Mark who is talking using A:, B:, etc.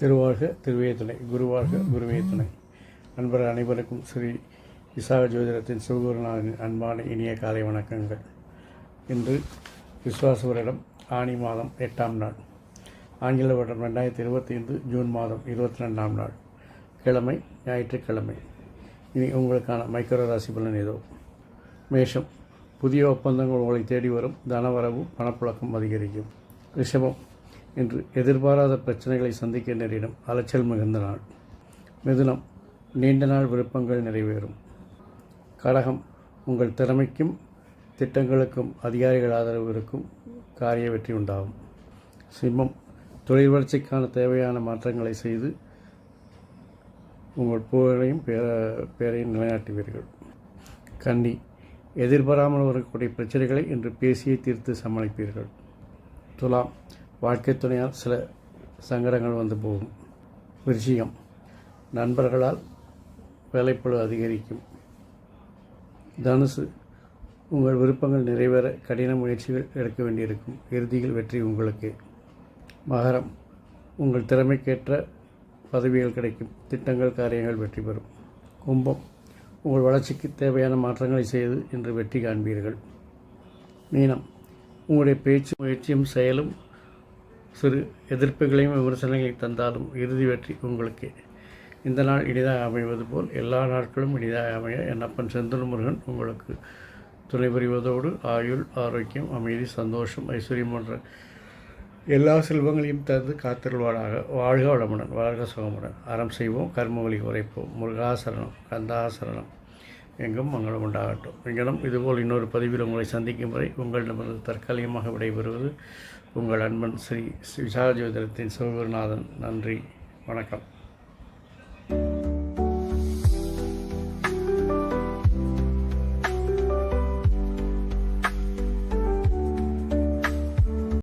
A: திருவாழ்க திருவேதனை குருவாழ்க அன்பர் அனைவருக்கும் ஸ்ரீ விசாக ஜோதிடத்தின் சிவகுருநாதனின் அன்பான இனிய காலை வணக்கங்கள். இன்று விஸ்வாசுவரிடம் ஆணி ஆனி மாதம் எட்டாம் நாள். ஆங்கில வருடம் ரெண்டாயிரத்தி இருபத்தி ஐந்து ஜூன் மாதம் இருபத்தி ரெண்டாம் நாள். கிழமை ஞாயிற்றுக்கிழமை. இனி உங்களுக்கான மைக்ரோ ராசி பலன் ஏதோ. மேஷம் புதிய ஒப்பந்தங்கள் உங்களை தேடி வரும். தனவரவு பணப்புழக்கம் அதிகரிக்கும். ரிஷபம் இன்று எதிர்பாராத பிரச்சனைகளை சந்திக்க நேரிடும். அலைச்சல் மிகுந்த நாள். மிதுனம் நீண்ட நாள் விருப்பங்கள் நிறைவேறும். கடகம் உங்கள் திறமைக்கும் திட்டங்களுக்கும் அதிகாரிகள் ஆதரவு இருக்கும். காரிய வெற்றி உண்டாகும். சிம்மம் தொழில் வளர்ச்சிக்கான தேவையான மாற்றங்களை செய்து உங்கள் புகழையும் பேர பேரையும் நிலைநாட்டுவீர்கள். கன்னி எதிர்பாராமல் வரக்கூடிய பிரச்சனைகளை இன்று பேசியே தீர்த்து சமாளிப்பீர்கள். துலாம் வாழ்க்கை துணையால் சில சங்கடங்கள் வந்து போகும். விருச்சிகம் நண்பர்களால் வேலைப்பழு அதிகரிக்கும். தனுசு உங்கள் விருப்பங்கள் நிறைவேற கடின முயற்சிகள் எடுக்க வேண்டியிருக்கும். இறுதியில் வெற்றி உங்களுக்கு. மகரம் உங்கள் திறமைக்கேற்ற பதவிகள் கிடைக்கும். திட்டங்கள் காரியங்கள் வெற்றி பெறும். கும்பம் உங்கள் வளர்ச்சிக்கு தேவையான மாற்றங்களை செய்து இன்று வெற்றி காண்பீர்கள். மீனம் உங்களுடைய பேச்சு முயற்சியும் செயலும் சிறு எதிர்ப்புகளையும் விமர்சனங்களையும் தந்தாலும் இறுதி வெற்றி உங்களுக்கே. இந்த நாள் இனிதாக அமைவது போல் எல்லா நாட்களும் இனிதாக அமைய என்னப்பன் செந்தில் முருகன் உங்களுக்கு துணை புரிவதோடு ஆயுள் ஆரோக்கியம் அமைதி சந்தோஷம் ஐஸ்வர்யம் போன்ற எல்லா செல்வங்களையும் தந்து காத்திருவாடாக வாழ்க வளமுடன் வாழ்க சுகமுடன். அறம் செய்வோம் கர்மவழி குறைப்போம் முருகாசரணம் கந்தாசரணம் எங்கும் மங்களம் உண்டாகட்டும். எங்களும் இதுபோல் இன்னொரு பதிவில் உங்களை சந்திக்கும் வரை உங்களிடமிருந்து தற்காலிகமாக விடைபெறுவது உங்கள் அன்பன் ஸ்ரீ விசாரஜோதனத்தின் சிவகுருநாதன். நன்றி வணக்கம்.